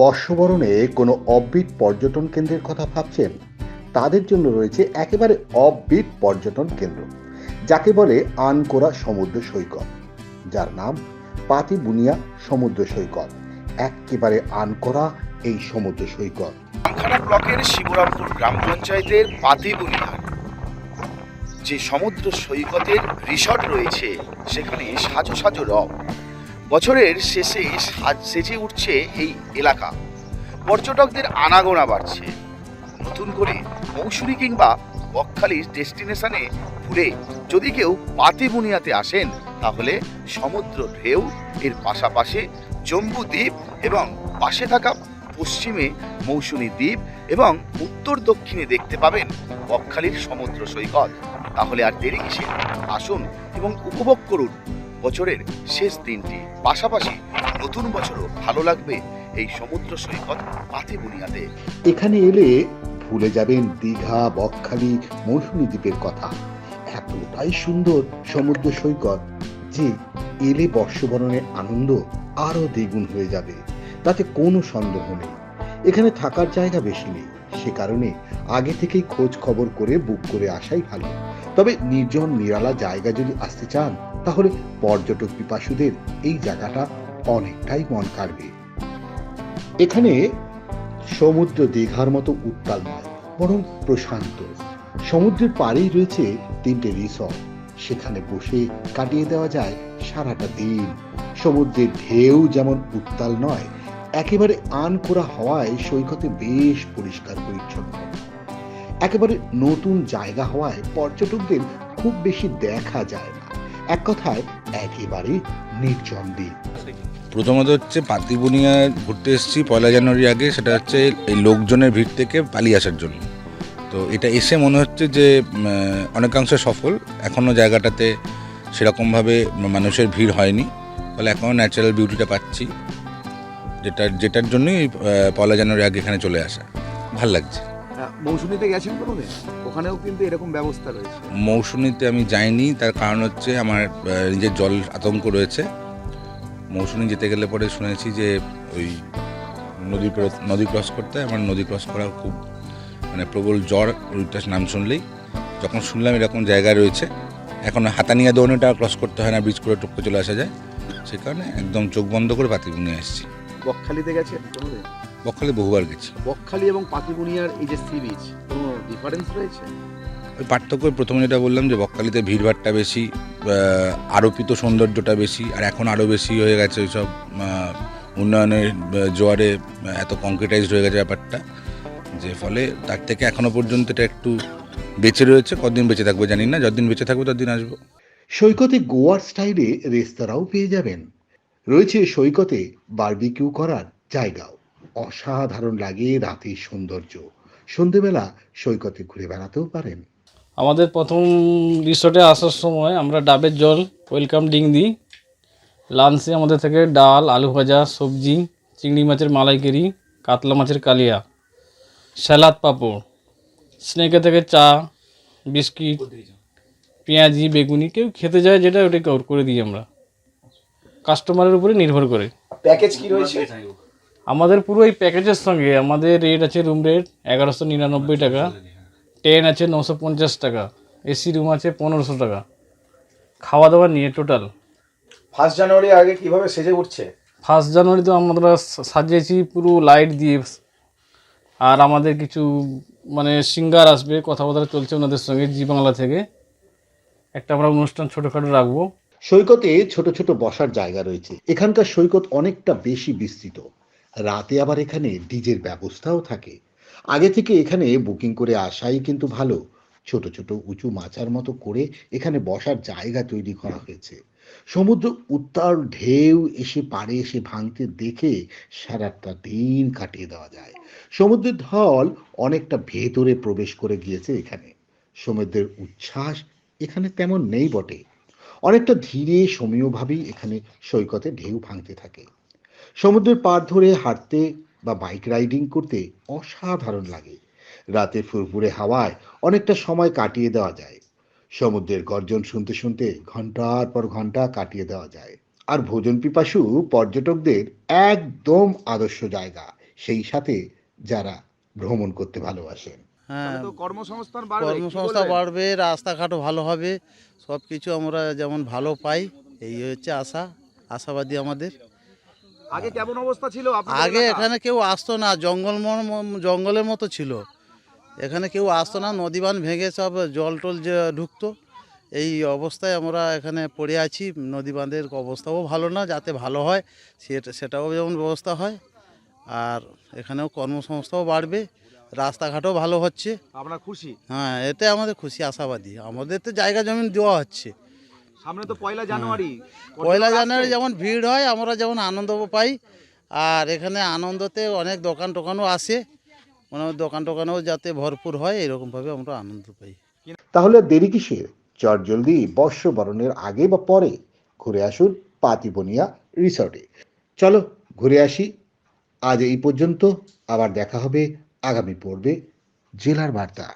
বর্ষবরণে কোনো অববিট পর্যটন কেন্দ্রের কথা ভাবছেন? তাদের জন্য রয়েছে একেবারে অববিট পর্যটন কেন্দ্র, যাকে বলে আনকোরা সমুদ্র সৈকত, যার নাম পাতিবুনিয়া সমুদ্র সৈকত। একেবারে আনকোরা এই সমুদ্র সৈকত। আমখানা ব্লকের শিবরামপুর গ্রাম পঞ্চায়েতের পাতিবুনিয়ার যে সমুদ্র সৈকতের রিসর্ট রয়েছে, সেখানে সাজো সাজো রব। বছরের শেষে সাজ উঠছে এই এলাকা। পর্যটকদের আনাগোনা বাড়ছে। নতুন করে মৌসুমী কিংবা বকখালির ডেস্টিনেশনে ঘুরে যদি কেউ পাতিবুনিয়াতে আসেন, তাহলে সমুদ্র ঢেউ, এর পাশাপাশি জম্বু দ্বীপ এবং পাশে থাকা পশ্চিমে মৌসুমী দ্বীপ এবং উত্তর দক্ষিণে দেখতে পাবেন বকখালির সমুদ্র সৈকত। তাহলে আর দেরি কিসে আসুন এবং উপভোগ করুন। বছরের শেষ দিনটি। পাশাপাশি নতুন বছরও ভালো লাগবে এই সমুদ্র সৈকত পাতিবুনিয়াতে এখানে এলে ভুলে যাবেন দীঘা, বকখালি, মৌসুমী দ্বীপের কথা। এতটাই সুন্দর সমুদ্র সৈকত যে এলে বর্ষবরণের আনন্দ আরও দ্বিগুণ হয়ে যাবে। তাতে কোনো সন্দেহ নেই। এখানে থাকার জায়গা বেশি নেই। সে কারণে আগে থেকেই খোঁজ খবর করে বুক করে আসাই ভালো। তবে নির্জন নিরালা জায়গা যদি আসতে চান তাহলে পর্যটক পিপাসুদের এই জায়গাটা অনেকটাই মন কাড়বে। এখানে সমুদ্র দীঘার মতো উত্তাল নয়, বরং প্রশান্ত। সমুদ্রের পাড়েই রয়েছে তিনটে রিসর্ট সেখানে বসে কাটিয়ে দেওয়া যায় সারাটা দিন। সমুদ্রের ঢেউ যেমন উত্তাল নয়, একেবারে আন করা হওয়ায় সৈকতে বেশ পরিষ্কার পরিচ্ছন্ন। একেবারে নতুন জায়গা হওয়ায় পর্যটকদের খুব বেশি দেখা যায় এক কথায় একেবারে নির্জন দ্বীপ প্রথমত হচ্ছে পাতিবুনিয়া ঘুরতে এসেছি, পয়লা জানুয়ারি আগে, সেটা হচ্ছে এই লোকজনের ভিড় থেকে পালিয়ে আসার জন্য। তো এটা এসে মনে হচ্ছে যে অনেকাংশে সফল। এখনও জায়গাটাতে সেরকমভাবে মানুষের ভিড় হয়নি। ফলে এখনও ন্যাচারাল বিউটিটা পাচ্ছি। যেটা যেটার জন্যই পয়লা জানুয়ারি আগে এখানে চলে আসা। ভালো লাগছে। মৌসুমীতে গেছেন কোনোদিন? ওখানেও কিন্তু এরকম ব্যবস্থা রয়েছে। মৌসুমীতে আমি যাইনি তার কারণ হচ্ছে আমার নিজের জল আতঙ্ক রয়েছে। মৌসুমী যেতে গেলে পরে শুনেছি যে ওই নদী নদী ক্রস করতে। আমার নদী ক্রস করা খুব মানে প্রবল জ্বর ওইটার নাম শুনলেই। যখন শুনলাম এরকম জায়গা রয়েছে এখন হাতানিয়া দৌড়িটা ক্রস করতে হয় না ব্রিজ করে টুকতে চলে আসা যায়। সে কারণে একদম চোখ বন্ধ করে পাতিবুনি আসছি বকখালিতে কোনোদিন? বকখালি বহুবার গেছি। বকখালি এবং পাতিবুনিয়ার এই যে সি বিচ কোনো ডিফারেন্স রয়েছে? ওই পার্থক্য প্রথমে যেটা বললাম যে বকখালিতে ভিড়ভাড়টা বেশি আরোপিত সৌন্দর্যটা বেশি আর এখন আরও বেশি হয়ে গেছে ওইসব আহ, উন্নয়নের জোয়ারে এত কংক্রিটাইজড হয়ে গেছে ব্যাপারটা যে ফলে তার থেকে এখনও পর্যন্ত এটা একটু বেঁচে রয়েছে কদিন বেঁচে থাকবে জানি না যতদিন বেঁচে থাকবে ততদিন আসব। সৈকতে গোয়ার স্টাইলে রেস্তোরাঁও পেয়ে যাবেন। রয়েছে সৈকতে বারবিকিউ করার জায়গাও। অসাধারণ লাগে রাতের সৌন্দর্য। সন্ধেবেলা সৈকতে ঘুরে বেড়াতেও পারেন। আমাদের প্রথম রিসোর্টে আসার সময় আমরা ডাবের জল ওয়েলকাম ড্রিঙ্ক দিই লাঞ্চে আমাদের থেকে ডাল আলু ভাজা সবজি চিংড়ি মাছের মালাইকারি কাতলা মাছের কালিয়া স্যালাদ পাঁপড় স্নেকে থেকে চা বিস্কিট পেঁয়াজি বেগুনি কেউ খেতে যায় যেটা ওটা করে দিই আমরা। কাস্টমারের উপরে নির্ভর করে। প্যাকেজ কি রয়েছে? আমাদের পুরো এই প্যাকেজের সঙ্গে আমাদের রেট আছে রুম রেট এগারোশো নিরানব্বই টাকা ট্রেন আছে নশো পঞ্চাশ টাকা এসি রুম আছে পনেরোশো টাকা। খাওয়া দাওয়া নিয়ে টোটাল ফার্স্ট জানুয়ারি আগে কীভাবে সেজে উঠছে? ফার্স্ট জানুয়ারি তো আমরা সা- সাজিয়েছি পুরো লাইট দিয়ে। আর আমাদের কিছু মানে সিঙ্গার আসবে কথাবার্তা চলছে ওনাদের সঙ্গে জি বাংলা থেকে। একটা আমরা অনুষ্ঠান ছোটোখাটো রাখব। সৈকতে ছোট ছোট বসার জায়গা রয়েছে। এখানকার সৈকত অনেকটা বেশি বিস্তৃত। রাতে আবার এখানে ডিজের ব্যবস্থাও থাকে। আগে থেকে এখানে বুকিং করে আসাই কিন্তু ভালো। ছোট ছোট, উঁচু মাচার মতো করে এখানে বসার জায়গা তৈরি করা হয়েছে। সমুদ্র উত্তাল ঢেউ এসে পাড়ে এসে ভাঙতে দেখে সারাটা দিন কাটিয়ে দেওয়া যায়। সমুদ্রের ঢল অনেকটা ভেতরে প্রবেশ করে গিয়েছে এখানে। সমুদ্রের উচ্ছ্বাস এখানে তেমন নেই বটে। অনেকটা ধীরে সমীয়ভাবেই এখানে সৈকতে ঢেউ ভাঙতে থাকে। সমুদ্রের পাড় ধরে হাঁটতে বা বাইক রাইডিং করতে অসাধারণ লাগে। রাতে ফুরফুরে হাওয়ায় অনেকটা সময় কাটিয়ে দেওয়া যায়। সমুদ্রের গর্জন শুনতে শুনতে ঘণ্টার পর ঘণ্টা কাটিয়ে দেওয়া যায়। আর ভোজন পিপাসু পর্যটকদের একদম আদর্শ জায়গা সেই সাথে যারা ভ্রমণ করতে ভালোবাসেন। হ্যাঁ কর্মসংস্থান? বাড়বে রাস্তাঘাটও ভালো হবে সব কিছু আমরা যেমন ভালো পাই এই হচ্ছে আশা আশাবাদী আমাদের। আগে কেমন অবস্থা ছিল আগে এখানে কেউ আসতো না জঙ্গল জঙ্গলের মতো ছিল। এখানে কেউ আসতো না নদী বাঁধ ভেঙে সব জল টল যে ঢুকতো। এই অবস্থায় আমরা এখানে পড়ে আছি নদী বাঁধের অবস্থাও ভালো না যাতে ভালো হয় সেটা সেটাও যেমন ব্যবস্থা হয়। আর এখানেও কর্মসংস্থাও বাড়বে রাস্তাঘাটও ভালো হচ্ছে। আপনারা খুশি? হ্যাঁ এতে আমাদের খুশি আশাবাদী। আমাদের তো জায়গা জমি দেওয়া হচ্ছে। সামনে তো পয়লা জানুয়ারি। হ্যাঁ। পয়লা জানুয়ারি যেমন ভিড় হয় আমরা যেমন আনন্দ পাই। আর এখানে আনন্দতে অনেক দোকান টোকানও আসে। মানে দোকান টোকানও যাতে ভরপুর হয় এরকমভাবে আমরা আনন্দ পাই। তাহলে দেরি কিসের চট জলদি বর্ষবরণের আগে বা পরে ঘুরে আসুন পাতিবনিয়া রিসর্টে। চলো ঘুরে আসি। আজ এই পর্যন্ত আবার দেখা হবে আগামী পর্বে জেলার বার্তা।